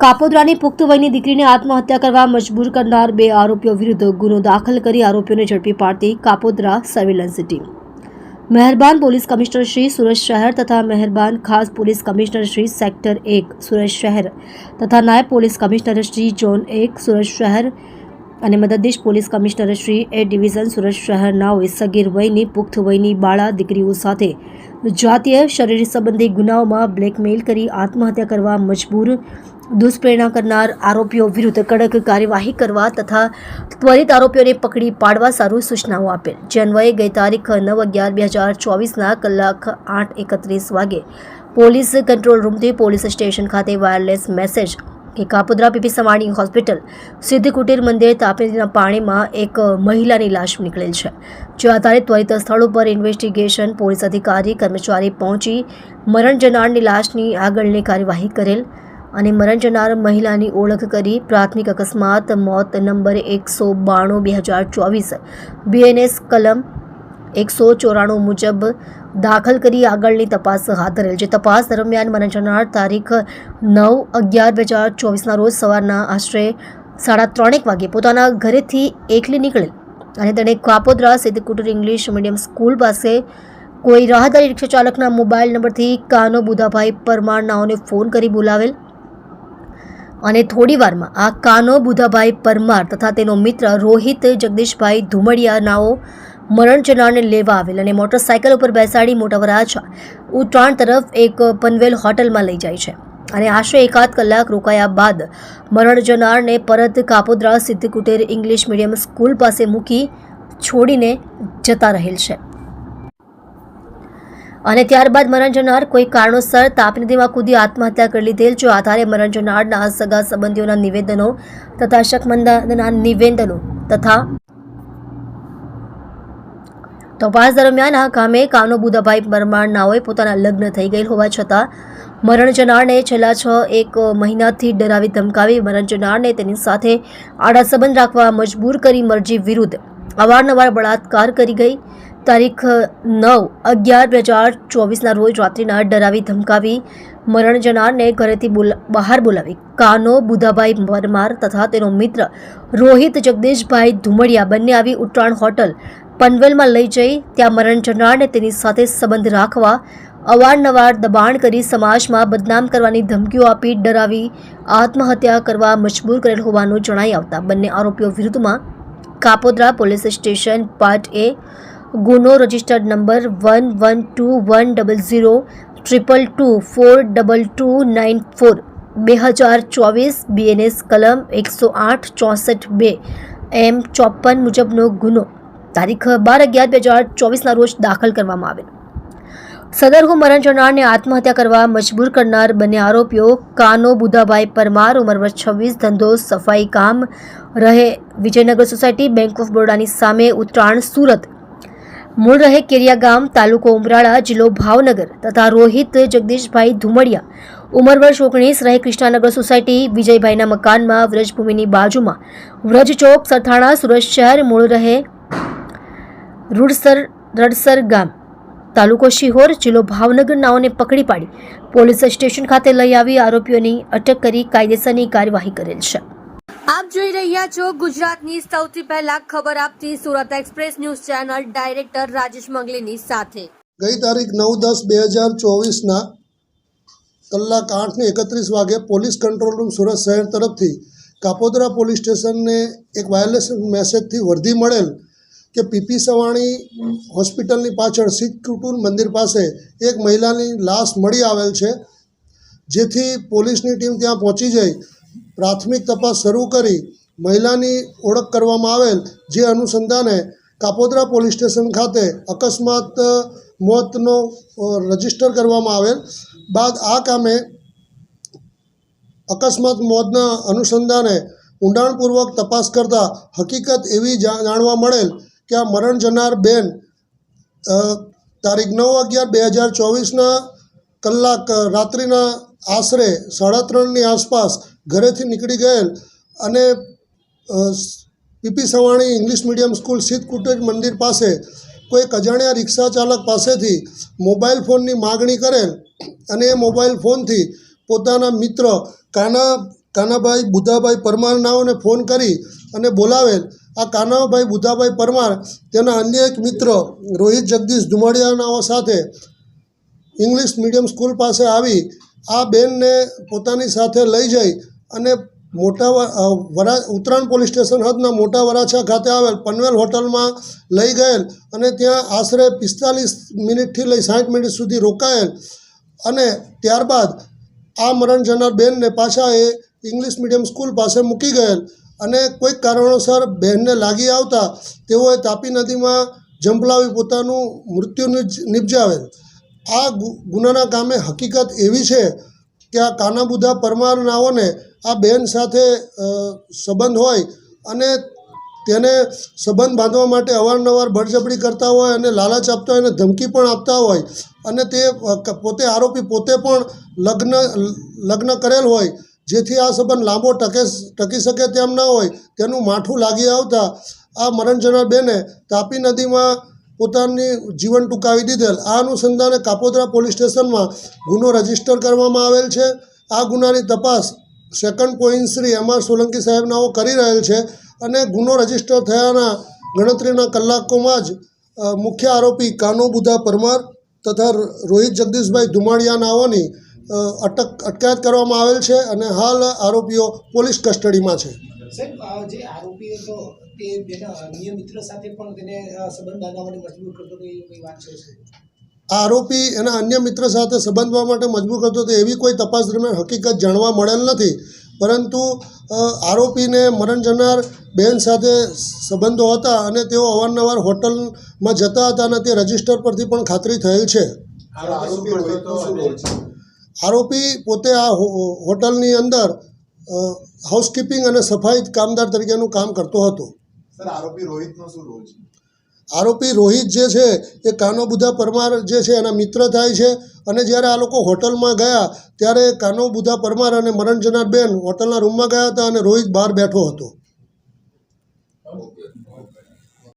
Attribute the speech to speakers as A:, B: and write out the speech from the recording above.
A: કાપોદ્રાની પુખ્ત વયની દીકરીને આત્મહત્યા કરવા મજબૂર કરનાર બે આરોપીઓ વિરુદ્ધ ગુનો દાખલ કરી આરોપીઓને ઝડપી પાડતી કાપોદ્રા સર્વેલન્સ ટીમ. મહેરબાન પોલીસ કમિશનર શ્રી સુરત શહેર તથા મહેરબાન ખાસ પોલીસ કમિશનર શ્રી સેક્ટર એક સુરત શહેર તથા નાયબ પોલીસ કમિશનર શ્રી ઝોન એક સુરત શહેર અને મદદનીશ police commissioner Shri A division Surat શહેરનાઓએ સગીર વયની, પુખ્ત વયની બાળા દીકરીઓ સાથે જાતીય શરીર સંબંધી ગુનાઓમાં બ્લેકમેલ કરી આત્મહત્યા કરવા મજબૂર, દુષ્પ્રેરણા કરનાર આરોપીઓ વિરુદ્ધ કડક કાર્યવાહી કરવા તથા ત્વરિત આરોપીઓને પકડી પાડવા સારું સૂચનાઓ આપેલ. જે ગઈ તારીખ નવ અગિયાર બે હજાર ચોવીસના કલાક આઠ એકત્રીસ વાગે પોલીસ કંટ્રોલ રૂમથી પોલીસ સ્ટેશન ખાતે વાયરલેસ મેસેજ કે કાપોદ્રા પીપી સવાણી હોસ્પિટલ સિદ્ધ કુટીર મંદિર તાપીના પાણીમાં એક મહિલાની લાશ નીકળેલ છે. જે આધારે ત્વરિત સ્થળ ઉપર ઇન્વેસ્ટિગેશન પોલીસ અધિકારી કર્મચારી પહોંચી મરણ જનારની લાશની આગળની કાર્યવાહી કરેલ અને મરણ જનાર મહિલાની ઓળખ કરી પ્રાથમિક અકસ્માત મોત નંબર એકસો બાણું બે હજાર ચોવીસ બીએનએસ કલમ એકસો ચોરાણું મુજબ દાખલ કરી આગળની તપાસ હાથ ધરેલ છે. તપાસ દરમિયાન મરણ જનાર તારીખ નવ અગિયાર બે હજાર ચોવીસના રોજ સવારના આશરે સાડા ત્રણેક વાગે પોતાના ઘરેથી એકલી નીકળેલ અને તેણે Kapodra Siddhkutir English medium school પાસે કોઈ રાહદારી રિક્ષા ચાલકના મોબાઈલ નંબરથી કાનો બુધાભાઈ પરમાર નાઓને ફોન કરી બોલાવેલ અને થોડી વારમાં આ કાનો બુધાભાઈ પરમાર તથા તેનો મિત્ર રોહિત જગદીશભાઈ ધુમડિયા નાઓ મરણ જનારને લેવા આવેલ અને મોટરસાયકલ ઉપર બેસાડી મોટા વરાછા ઉત્તરાયણ તરફ એક પનવેલ હોટલમાં લઈ જાય છે. અને આશરે એકાદ કલાક રોકાયા બાદ મરણ જનારને પરત Kapodra Siddhkutir English medium school પાસે મૂકી છોડીને જતા રહેલ છે. અને ત્યારબાદ મરણ જનાર કોઈ કારણોસર તાપી નદીમાં કૂદી આત્મહત્યા કરી લીધેલ. જો આધારે મરણ જનારના સગા સંબંધીઓના નિવેદનો તથા શકમંદના નિવેદનો તથા તપાસ દરમિયાન આ કામે કાનો બુધાભાઈ પરમાર નાઓએ પોતાના લગ્ન થઈ ગયેલ હોવા છતાં મરણ જનારને છેલ્લા છ એક મહિનાથી ડરાવી ધમકાવી મરણ જનારને તેની સાથે આડા સંબંધ રાખવા મજબૂર કરી મરજી વિરુદ્ધ અવારનવાર બળાત્કાર કરી ગઈ. તારીખ નવ અગિયાર બે હજાર ચોવીસના રોજ રાત્રિના ડરાવી ધમકાવી મરણ જનારને ઘરેથી બહાર બોલાવી. કાનો બુધાભાઈ પરમાર તથા તેનો મિત્ર રોહિત જગદીશભાઈ ધુમડિયા બંને આવી ઉત્તરાયણ હોટલ પનવેલમાં લઈ જઈ ત્યાં મરણ જનારને તેની સાથે સંબંધ રાખવા અવારનવાર દબાણ કરી સમાજમાં બદનામ કરવાની ધમકીઓ આપી ડરાવી આત્મહત્યા કરવા મજબૂર કરેલ હોવાનું જણાઈ આવતા બંને આરોપીઓ વિરુદ્ધમાં Kapodra police station part A ગુનો registered number one one two one double zero triple two four double two nine four બે હજાર ચોવીસ બીએનએસ કલમ એકસો આઠ ચોસઠ બે એમ ચોપન મુજબનો ગુનો. તારીખ બાર અગિયાર બે હજાર ચોવીસના રોજ દાખલ કરવામાં આવેલ. સદરહુ મરણ જનારને આત્મહત્યા કરવા મજબૂર કરનાર બંને આરોપીઓ કાનો બુધાભાઈ પરમાર, ઉંમર વર્ષ છવ્વીસ, ધંધો, સફાઈ કામ, રહે વિજયનગર સોસાયટી, બેંક ઓફ બરોડાની સામે ઉત્તરાયણ, સુરત. મૂળ રહે કેરિયા ગામ, તાલુકો ઉમરાળા, જિલ્લો ભાવનગર તથા રોહિત જગદીશભાઈ ધુમડિયા. ઉંમર વર્ષ ઓગણીસ, રહે કૃષ્ણાનગર સોસાયટી, વિજયભાઈના મકાનમાં, વ્રજભૂમિની બાજુમાં. વ્રજ ચોક, સરથાણા, સુરત શહેર, મૂળ રહે રૂડસર રડસર ગામ. તાલુકો શિહોર જિલ્લો ભાવનગર નાઓને પકડી પાડી પોલીસ સ્ટેશન ખાતે લઈ આવી આરોપીઓની અટક કરી કાયદેસરની કાર્યવાહી કરેલ છે.
B: આપ જોઈ રહ્યા છો ગુજરાતની સૌથી પહેલા ખબર આપતી Surat express news channel director Rajesh મંગલીની સાથે.
C: ગઈ તારીખ નવ દસ બે હજાર ચોવીસના કલાક આઠને એકત્રીસ વાગે પોલીસ કંટ્રોલ રૂમ સુરત શહેર તરફથી કાપોદરા પોલીસ સ્ટેશનને એક વાયરલેસ મેસેજથી વર્ધી મળેલ કે પીપી સવાણી હોસ્પિટલની પાછળ શીખ કુટુંબ મંદિર પાસે એક મહિલાની લાશ મળી આવેલ છે, જેથી પોલીસની ટીમ ત્યાં પહોંચી જઈ પ્રાથમિક તપાસ શરૂ કરી મહિલાની ઓળખ કરવામાં આવેલ, જે અનુસંધાને કાપોદ્રા પોલીસ સ્ટેશન ખાતે અકસ્માત, મોતનો રજિસ્ટર કરવામાં આવેલ. બાદ આ કામે અકસ્માત, મોતના અનુસંધાને ઊંડાણપૂર્વક તપાસ કરતાં હકીકત એવી જાણવા મળેલ કે આ મરણ જનાર બેન તારીખ નવ અગિયાર બે હજાર ચોવીસના કલાક રાત્રિના આશરે સાડા ત્રણની આસપાસ ઘરેથી નીકળી ગયેલ અને PP Savani English medium school સિદ્ધ મંદિર પાસે કોઈ અજાણ્યા રિક્ષા ચાલક પાસેથી મોબાઈલ ફોનની માગણી કરેલ અને એ મોબાઈલ ફોનથી પોતાના મિત્ર કાના, કાનાભાઈ બુધાભાઈ પરમારનાઓને ફોન કરી અને બોલાવેલ. આ કાનાભાઈ બુધાભાઈ પરમાર તેના અન્ય એક મિત્ર, રોહિત જગદીશ ધુમાડિયાનાઓ સાથે ઇંગ્લિશ મીડિયમ સ્કૂલ પાસે આવી, આ બેનને પોતાની સાથે લઈ જઈ અને મોટા વરા, ઉત્તરાયણ પોલીસ સ્ટેશન હદના મોટા વરાછા ખાતે આવેલ પનવેલ હોટલમાં લઈ ગયેલ અને ત્યાં આશરે પિસ્તાલીસ મિનિટથી લઈ સાઠ મિનિટ સુધી રોકાયેલ અને ત્યારબાદ આ મરણ જનાર બેનને પાછા એ ઇંગ્લિશ મીડિયમ સ્કૂલ પાસે મૂકી ગયેલ. અને કોઈક કારણોસર બહેનને લાગી આવતા તેઓએ તાપી નદીમાં ઝંપલાવી પોતાનું મૃત્યુ નિપજાવેલ આ ગુનાના કામે હકીકત એવી છે કે આ કાનાબુધા પરમારનાઓને આ બહેન સાથે સંબંધ હોય અને તેને સંબંધ બાંધવા માટે અવારનવાર બળજબરી કરતા હોય અને લાલચ આપતા હોય અને ધમકી પણ આપતા હોય અને તે પોતે આરોપી પોતે પણ લગ્ન લગ્ન કરેલ હોય જેથી આ સંબંધ લાંબો ટકે ટકી શકે તેમ ન હોય, તેનું માઠું લાગી આવતા આ મરણ જનાર બેને તાપી નદીમાં પોતાની જીવન ટૂંકાવી દીધેલ. આ અનુસંધાને કાપોદ્રા પોલીસ સ્ટેશનમાં ગુનો રજિસ્ટર કરવામાં આવેલ છે. આ ગુનાની તપાસ second point Shri M R Solanki સાહેબનાઓ કરી રહેલ છે અને ગુનો રજિસ્ટર થયાના ગણતરીના કલાકોમાં જ મુખ્ય આરોપી કાનો બુધા પરમાર તથા રોહિત જગદીશભાઈ ધુમાડિયાનાઓની અટક અટકાયત કરવામાં આવેલ છે અને હાલ આરોપીઓ પોલીસ કસ્ટડીમાં છે.
D: આ આરોપી હતો તે તેના અન્ય મિત્ર સાથે પણ તેને અ, સંબંધ બાંધવા માટે મજબૂર કરતો તો એ કોઈ વાત છે શું?
C: આ આરોપી એના અન્ય મિત્ર સાથે સંબંધવા માટે મજબૂર કરતો હતો એવી કોઈ તપાસ દરમિયાન હકીકત જાણવા મળેલ નથી. પરંતુ આરોપીને મરણ જનાર બહેન સાથે સંબંધો હતા અને તેઓ અવારનવાર હોટલમાં જતા હતા અને તે રજિસ્ટર પરથી પણ ખાતરી થયેલ છે?
E: આરોપી
C: પોતે આ હોટલની અંદર હાઉસકીપિંગ અને સફાઈ કામદાર તરીકેનું કામ કરતો હતો.
E: આરોપી રોહિતનો શું રોલ છે?
C: આરોપી રોહિત જે છે એ કાનો બુધા પરમાર જે છે એના મિત્ર થાય છે અને જ્યારે આ લોકો હોટલમાં ગયા ત્યારે કાનો બુધા પરમાર અને મરણજનાર બેન હોટલના રૂમમાં ગયા હતા અને રોહિત બહાર બેઠો હતો.